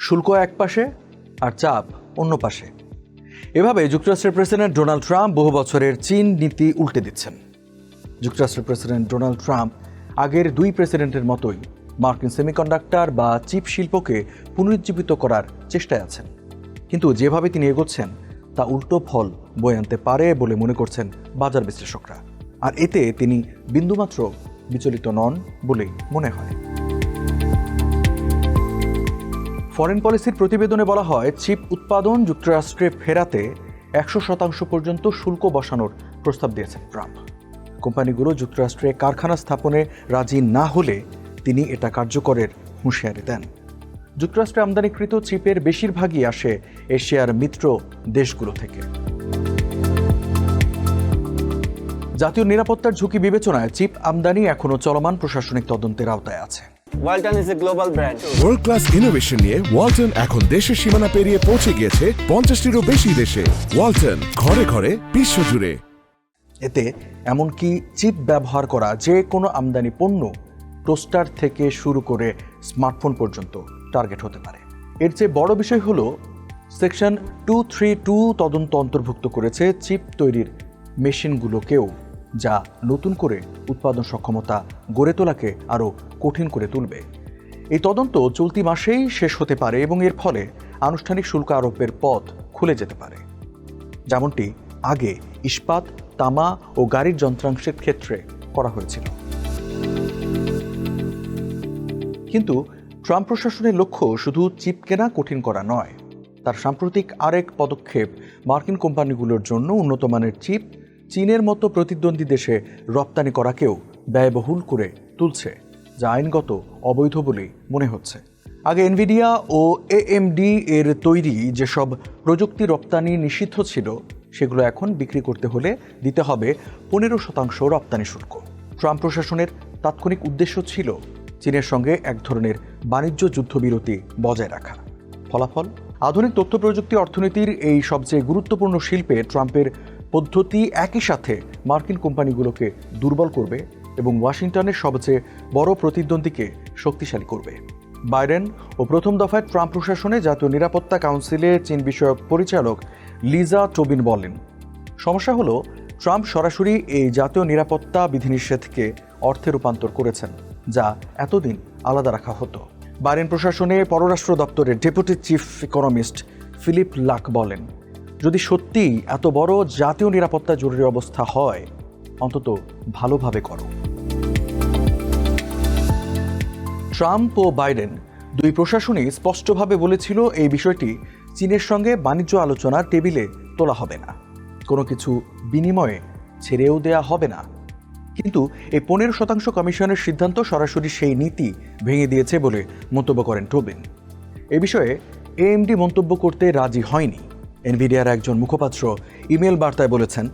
শুল্ক এক পাশে আর চাপ অন্য পাশে। এভাবে যুক্তরাষ্ট্রের প্রেসিডেন্ট ডোনাল্ড ট্রাম্প বহু বছরের চীন নীতি উল্টে দিচ্ছেন। যুক্তরাষ্ট্রের প্রেসিডেন্ট ডোনাল্ড ট্রাম্প আগের দুই প্রেসিডেন্টের মতোই মার্কিন সেমিকন্ডাক্টর বা চিপ শিল্পকে পুনরুজ্জীবিত করার চেষ্টায় আছেন। কিন্তু যেভাবে তিনি এগোচ্ছেন, তা উল্টো ফল বয়ে আনতে পারে বলে মনে করছেন বাজার বিশ্লেষকরা। আর এতে তিনি বিন্দুমাত্র বিচলিত নন বলেই মনে হয়। ফরেন পলিসির প্রতিবেদনে বলা হয়, চিপ উৎপাদন যুক্তরাষ্ট্রে ফেরাতে একশো শতাংশ পর্যন্ত শুল্ক বসানোর প্রস্তাব দিয়েছেন ট্রাম্প। কোম্পানিগুলো যুক্তরাষ্ট্রে কারখানা স্থাপনে রাজি না হলে তিনি এটা কার্যকরের হুঁশিয়ারি দেন। যুক্তরাষ্ট্রে আমদানিকৃত চিপের বেশিরভাগই আসে এশিয়ার মিত্র দেশগুলো থেকে। জাতীয় নিরাপত্তার ঝুঁকি বিবেচনায় চিপ আমদানি এখনও চলমান প্রশাসনিক তদন্তের আওতায় আছে। Walton is a global brand world class innovation নিয়ে ওয়ালটন এখন দেশের সীমানা পেরিয়ে পৌঁছে গিয়েছে পঞ্চাশটিরও বেশি দেশে। ওয়ালটন ঘরে ঘরে বিশ্বজুড়ে। এতে এমনকি চিপ ব্যবহার করা যে কোনো আমদানি পণ্য টোস্টার থেকে শুরু করে স্মার্টফোন পর্যন্ত টার্গেট হতে পারে। এর চেয়ে বড় বিষয় হলো সেকশন টু থ্রি টু তদন্ত অন্তর্ভুক্ত করেছে চিপ তৈরির মেশিনগুলোকেও। যা নতুন করে উৎপাদন সক্ষমতা গড়ে তোলাকে আরও কঠিন করে তুলবে। এই তদন্ত চলতি মাসেই শেষ হতে পারে এবং এর ফলে আনুষ্ঠানিক শুল্ক আরোপের পথ খুলে যেতে পারে। যেমনটি আগে ইস্পাত, তামা ও গাড়ির যন্ত্রাংশের ক্ষেত্রে করা হয়েছিল। কিন্তু ট্রাম্প প্রশাসনের লক্ষ্য শুধু চিপ কেনা কঠিন করা নয়, তার সাম্প্রতিক আরেক পদক্ষেপ মার্কিন কোম্পানিগুলোর জন্য উন্নত মানের চিপ চীনের মতো প্রতিদ্বন্দ্বী দেশে রপ্তানি করাকেও ব্যয়বহুল করে তুলছে, যা আইনগত অবৈধ বলেই মনে হচ্ছে। আগে এনভিডিয়া ও এএমডি এর তৈরি যেসব প্রযুক্তি রপ্তানি নিষিদ্ধ ছিল, সেগুলো এখন বিক্রি করতে হলে দিতে হবে পনেরো শতাংশ রপ্তানি শুল্ক। ট্রাম্প প্রশাসনের তাৎক্ষণিক উদ্দেশ্য ছিল চীনের সঙ্গে এক ধরনের বাণিজ্য যুদ্ধবিরতি বজায় রাখা। ফলাফল? আধুনিক তথ্য প্রযুক্তি অর্থনীতির এই সবচেয়ে গুরুত্বপূর্ণ শিল্পে ট্রাম্পের পদ্ধতি একই সাথে মার্কিন কোম্পানিগুলোকে দুর্বল করবে এবং ওয়াশিংটনের সবচেয়ে বড় প্রতিদ্বন্দ্বীকে শক্তিশালী করবে। বাইডেন ও প্রথম দফায় ট্রাম্প প্রশাসনে জাতীয় নিরাপত্তা কাউন্সিলে চীন বিষয়ক পরিচালক লিজা টোবিন বলেন, সমস্যা হলো ট্রাম্প সরাসরি এই জাতীয় নিরাপত্তা বিধিনিষেধকে অর্থে রূপান্তর করেছেন, যা এতদিন আলাদা রাখা হতো। বাইডেন প্রশাসনে পররাষ্ট্র দপ্তরের deputy chief economist Philip Luck বলেন যদি সত্যিই এত বড় জাতীয় নিরাপত্তা জরুরি অবস্থা হয়, অন্তত ভালোভাবে করো। ট্রাম্প ও বাইডেন দুই প্রশাসনই স্পষ্টভাবে বলেছিল এই বিষয়টি চীনের সঙ্গে বাণিজ্য আলোচনার টেবিলে তোলা হবে না। কোনো কিছু বিনিময়ে ছেড়েও দেয়া হবে না। কিন্তু এই পনেরো শতাংশ কমিশনের সিদ্ধান্ত সরাসরি সেই নীতি ভেঙে দিয়েছে বলে মন্তব্য করেন টোবিন এ বিষয়ে এএমডি মন্তব্য করতে রাজি হয়নি। এনভিডিয়ার একজন মুখপাত্র ইমেল বার্তায় বলেছেন,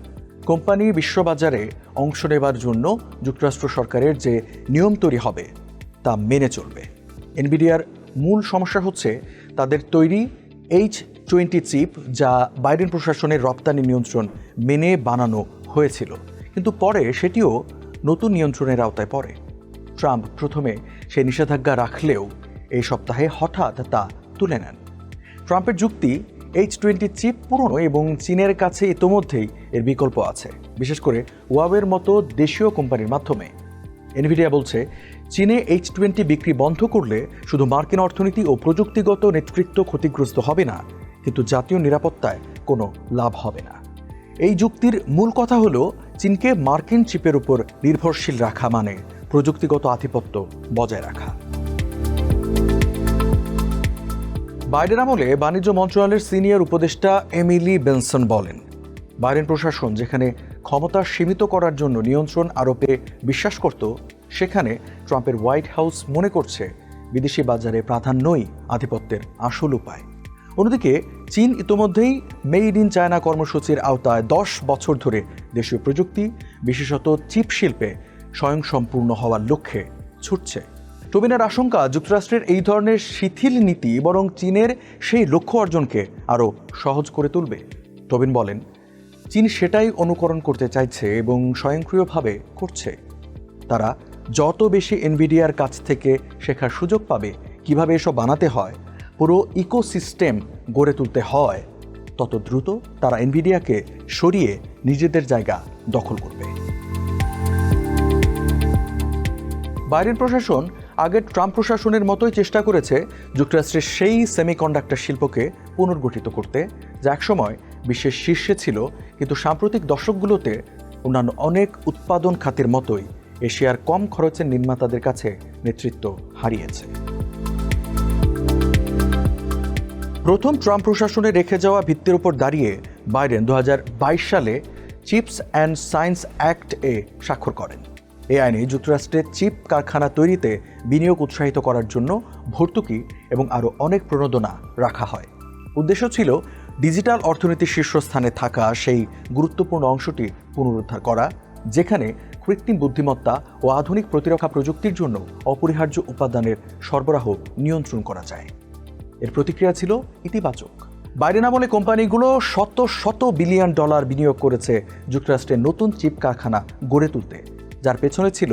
কোম্পানি বিশ্ববাজারে অংশ নেবার জন্য যুক্তরাষ্ট্র সরকারের যে নিয়ম তৈরি হবে, তা মেনে চলবে। এনভিডিয়ার মূল সমস্যা হচ্ছে তাদের তৈরি এইচ টোয়েন্টি চিপ যা বাইডেন প্রশাসনের রপ্তানি নিয়ন্ত্রণ মেনে বানানো হয়েছিল। কিন্তু পরে সেটিও নতুন নিয়ন্ত্রণের আওতায় পড়ে। ট্রাম্প প্রথমে সেই নিষেধাজ্ঞা রাখলেও এই সপ্তাহে হঠাৎ তা তুলে নেন। ট্রাম্পের যুক্তি এইচ টোয়েন্টি চিপ পুরনো এবং চীনের কাছে ইতোমধ্যেই এর বিকল্প আছে, বিশেষ করে ওয়াবের মতো দেশীয় কোম্পানির মাধ্যমে। এনভিডিয়া বলছে, চীনে এইচ টোয়েন্টি বিক্রি বন্ধ করলে শুধু মার্কিন অর্থনীতি ও প্রযুক্তিগত নেতৃত্ব ক্ষতিগ্রস্ত হবে না, কিন্তু জাতীয় নিরাপত্তায় কোনো লাভ হবে না। এই যুক্তির মূল কথা হলো, চীনকে মার্কিন চিপের উপর নির্ভরশীল রাখা মানে প্রযুক্তিগত আধিপত্য বজায় রাখা। বাইডেন আমলে বাণিজ্য মন্ত্রণালয়ের সিনিয়র উপদেষ্টা এমিলি বেনসন বলেন, বাইডেন প্রশাসন যেখানে ক্ষমতা সীমিত করার জন্য নিয়ন্ত্রণ আরোপে বিশ্বাস করত, সেখানে ট্রাম্পের হোয়াইট হাউস মনে করছে বিদেশি বাজারে প্রাধান্যই আধিপত্যের আসল উপায়। অন্যদিকে, চীন ইতোমধ্যেই মেড ইন চায়না কর্মসূচির আওতায় দশ বছর ধরে দেশীয় প্রযুক্তি, বিশেষত চিপ শিল্পে স্বয়ংসম্পূর্ণ হওয়ার লক্ষ্যে ছুটছে। টবিনের আশঙ্কা, যুক্তরাষ্ট্রের এই ধরনের শিথিল নীতি বরং চীনের সেই লক্ষ্য অর্জনকে আরও সহজ করে তুলবে। টবিন বলেন, চীন সেটাই অনুকরণ করতে চাইছে এবং স্বয়ংক্রিয়ভাবে করছে। তারা যত বেশি এনভিডিয়ার কাছ থেকে শেখার সুযোগ পাবে, কীভাবে এসব বানাতে হয়, পুরো ইকোসিস্টেম গড়ে তুলতে হয়, তত দ্রুত তারা এনভিডিয়াকে সরিয়ে নিজেদের জায়গা দখল করবে। বাইডেন প্রশাসন আগের ট্রাম্প প্রশাসনের মতোই চেষ্টা করেছে যুক্তরাষ্ট্রের সেই সেমিকন্ডাক্টর শিল্পকে পুনর্গঠিত করতে, যা একসময় বিশ্বের শীর্ষে ছিল, কিন্তু সাম্প্রতিক দশকগুলোতে অন্যান্য অনেক উৎপাদন খাতের মতোই এশিয়ার কম খরচের নির্মাতাদের কাছে নেতৃত্ব হারিয়েছে। প্রথম ট্রাম্প প্রশাসনে রেখে যাওয়া ভিত্তির উপর দাঁড়িয়ে বাইডেন দু হাজার বাইশ সালে চিপস অ্যান্ড সায়েন্স অ্যাক্ট এ স্বাক্ষর করেন। এই আইনে যুক্তরাষ্ট্রের চিপ কারখানা তৈরিতে বিনিয়োগ উৎসাহিত করার জন্য ভর্তুকি এবং আরও অনেক প্রণোদনা রাখা হয়। উদ্দেশ্য ছিল ডিজিটাল অর্থনীতির শীর্ষস্থানে থাকা সেই গুরুত্বপূর্ণ অংশটি পুনরুদ্ধার করা, যেখানে কৃত্রিম বুদ্ধিমত্তা ও আধুনিক প্রতিরক্ষা প্রযুক্তির জন্য অপরিহার্য উপাদানের সরবরাহ নিয়ন্ত্রণ করা যায়। এর প্রতিক্রিয়া ছিল ইতিবাচক। বাইডেন আমলে কোম্পানিগুলো শত শত বিলিয়ন ডলার বিনিয়োগ করেছে যুক্তরাষ্ট্রের নতুন চিপ কারখানা গড়ে তুলতে। যার পেছনে ছিল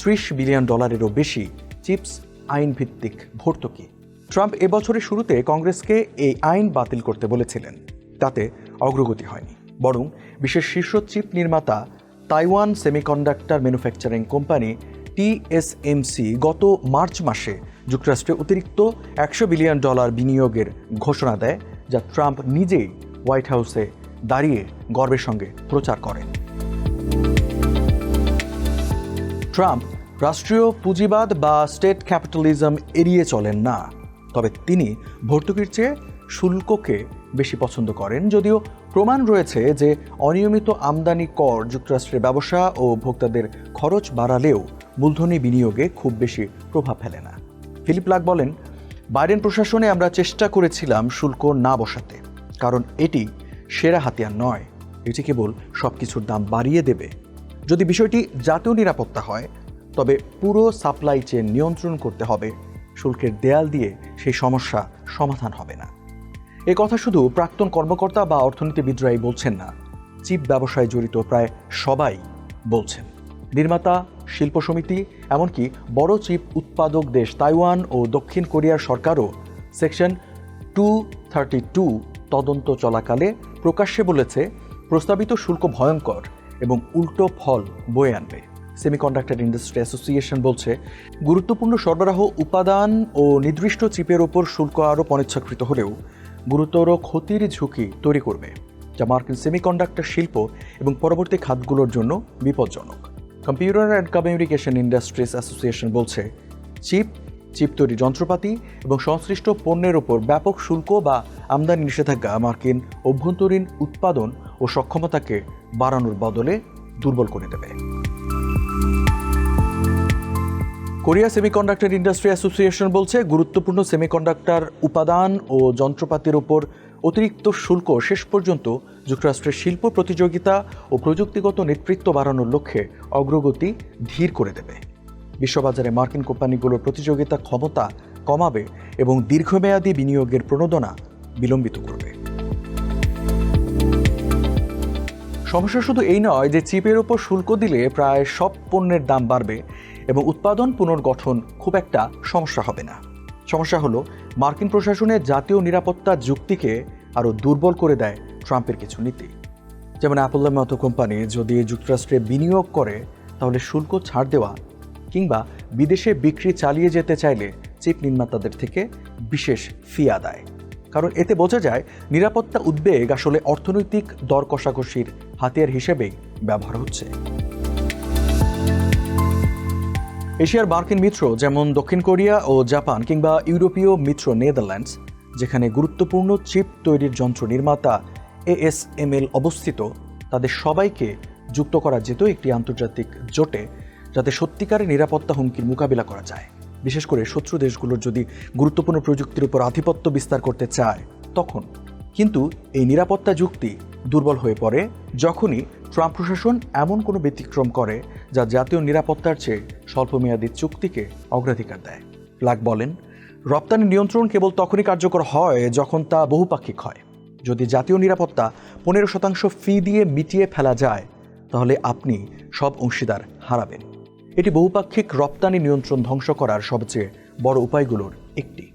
ত্রিশ বিলিয়ন ডলারেরও বেশি চিপস আইন ভিত্তিক ভর্তুকি। ট্রাম্প এবছরের শুরুতে কংগ্রেসকে এই আইন বাতিল করতে বলেছিলেন। তাতে অগ্রগতি হয়নি। বরং বিশ্বের শীর্ষ চিপ নির্মাতা Taiwan Semiconductor Manufacturing Company TSMC গত মার্চ মাসে যুক্তরাষ্ট্রে অতিরিক্ত একশো বিলিয়ন ডলার বিনিয়োগের ঘোষণা দেয়, যা ট্রাম্প নিজেই হোয়াইট হাউসে দাঁড়িয়ে গর্বের সঙ্গে প্রচার করেন। ট্রাম্প রাষ্ট্রীয় পুঁজিবাদ বা স্টেট ক্যাপিটালিজম এড়িয়ে চলেন না। তবে তিনি ভর্তুকির চেয়ে শুল্ককে বেশি পছন্দ করেন। যদিও প্রমাণ রয়েছে যে অনিয়মিত আমদানি কর, যুক্তরাষ্ট্রের ব্যবসা ও ভোক্তাদের খরচ বাড়ালেও মূলধনী বিনিয়োগে খুব বেশি প্রভাব ফেলে না। ফিলিপ লাক বলেন, বাইডেন প্রশাসনে আমরা চেষ্টা করেছিলাম শুল্ক না বসাতে, কারণ এটি সেরা হাতিয়ার নয়। এটি কেবল সব কিছুর দাম বাড়িয়ে দেবে। যদি বিষয়টি জাতীয় নিরাপত্তা হয়, তবে পুরো সাপ্লাই চেন নিয়ন্ত্রণ করতে হবে। শুল্কের দেয়াল দিয়ে সেই সমস্যা সমাধান হবে না। এ কথা শুধু প্রাক্তন কর্মকর্তা বা অর্থনীতিবিদরাই বলছেন না, চিপ ব্যবসায় জড়িত প্রায় সবাই বলছেন। নির্মাতা, শিল্প সমিতি, এমনকি বড় চিপ উৎপাদক দেশ তাইওয়ান ও দক্ষিণ কোরিয়ার সরকারও সেকশন টু থার্টি টু তদন্ত চলাকালে প্রকাশ্যে বলেছে, প্রস্তাবিত শুল্ক ভয়ঙ্কর। এবং উল্টো ফল বয়ে আনবে। সেমিকন্ডাক্টর ইন্ডাস্ট্রি অ্যাসোসিয়েশন বলছে, গুরুত্বপূর্ণ সরবরাহ, উপাদান ও নির্দিষ্ট চিপের ওপর শুল্ক আরোপ অনিচ্ছাকৃত হলেও গুরুতর ক্ষতির ঝুঁকি তৈরি করবে, যা মার্কিন সেমিকন্ডাক্টর শিল্প এবং পরবর্তী খাতগুলোর জন্য বিপজ্জনক। Computer and communication industries association বলছে, চিপ চিপ তৈরি যন্ত্রপাতি এবং সংশ্লিষ্ট পণ্যের ওপর ব্যাপক শুল্ক বা আমদানি নিষেধাজ্ঞা মার্কিন অভ্যন্তরীণ উৎপাদন ও সক্ষমতাকে বাড়ানোর বদলে দুর্বল করে দেবে। কোরিয়া সেমিকন্ডাক্টর ইন্ডাস্ট্রি অ্যাসোসিয়েশন বলছে, গুরুত্বপূর্ণ সেমিকন্ডাক্টর উপাদান ও যন্ত্রপাতির উপর অতিরিক্ত শুল্ক শেষ পর্যন্ত যুক্তরাষ্ট্রের শিল্প প্রতিযোগিতা ও প্রযুক্তিগত নেতৃত্ব বাড়ানোর লক্ষ্যে অগ্রগতি ধীর করে দেবে। বিশ্ববাজারে মার্কিন কোম্পানিগুলোর প্রতিযোগিতা ক্ষমতা কমাবে এবং দীর্ঘমেয়াদী বিনিয়োগের প্রণোদনা বিলম্বিত করবে। সমস্যা শুধু এই নয় যে চিপের ওপর শুল্ক দিলে প্রায় সব পণ্যের দাম বাড়বে এবং উৎপাদন পুনর্গঠন খুব একটা সমস্যা হবে না। সমস্যা হলো মার্কিন প্রশাসনের জাতীয় নিরাপত্তা যুক্তিকে আরও দুর্বল করে দেয় ট্রাম্পের কিছু নীতি। যেমন অ্যাপলের মতো কোম্পানি যদি যুক্তরাষ্ট্রে বিনিয়োগ করে, তাহলে শুল্ক ছাড় দেওয়া কিংবা বিদেশে বিক্রি চালিয়ে যেতে চাইলে চিপ নির্মাতাদের থেকে বিশেষ ফি আদায়। কারণ এতে বোঝা যায় নিরাপত্তা উদ্বেগ আসলে অর্থনৈতিক দর কষাকষির হাতিয়ার হিসেবেই ব্যবহার হচ্ছে। এশিয়ার মার্কিন মিত্র, যেমন দক্ষিণ কোরিয়া ও জাপান কিংবা ইউরোপীয় মিত্র নেদারল্যান্ডস, যেখানে গুরুত্বপূর্ণ চিপ তৈরির যন্ত্র নির্মাতা এএসএমএল অবস্থিত, তাদের সবাইকে যুক্ত করা যেত একটি আন্তর্জাতিক জোটে, যাতে সত্যিকারের নিরাপত্তা হুমকির মোকাবিলা করা যায়। বিশেষ করে শত্রু দেশগুলোর যদি গুরুত্বপূর্ণ প্রযুক্তির উপর আধিপত্য বিস্তার করতে চায়, তখন। কিন্তু এই নিরাপত্তা যুক্তি দুর্বল হয়ে পড়ে যখনই ট্রাম্প প্রশাসন এমন কোনো ব্যতিক্রম করে যা জাতীয় নিরাপত্তার চেয়ে স্বল্পমেয়াদী চুক্তিকে অগ্রাধিকার দেয়। লাক বলেন, রপ্তানি নিয়ন্ত্রণ কেবল তখনই কার্যকর হয় যখন তা বহুপাক্ষিক হয়। যদি জাতীয় নিরাপত্তা পনেরো শতাংশ ফি দিয়ে মিটিয়ে ফেলা যায়, তাহলে আপনি সব অংশীদার হারাবেন। এটি বহুপাক্ষিক রপ্তানি নিয়ন্ত্রণ ধ্বংস করার সবচেয়ে বড় উপায়গুলোর একটি।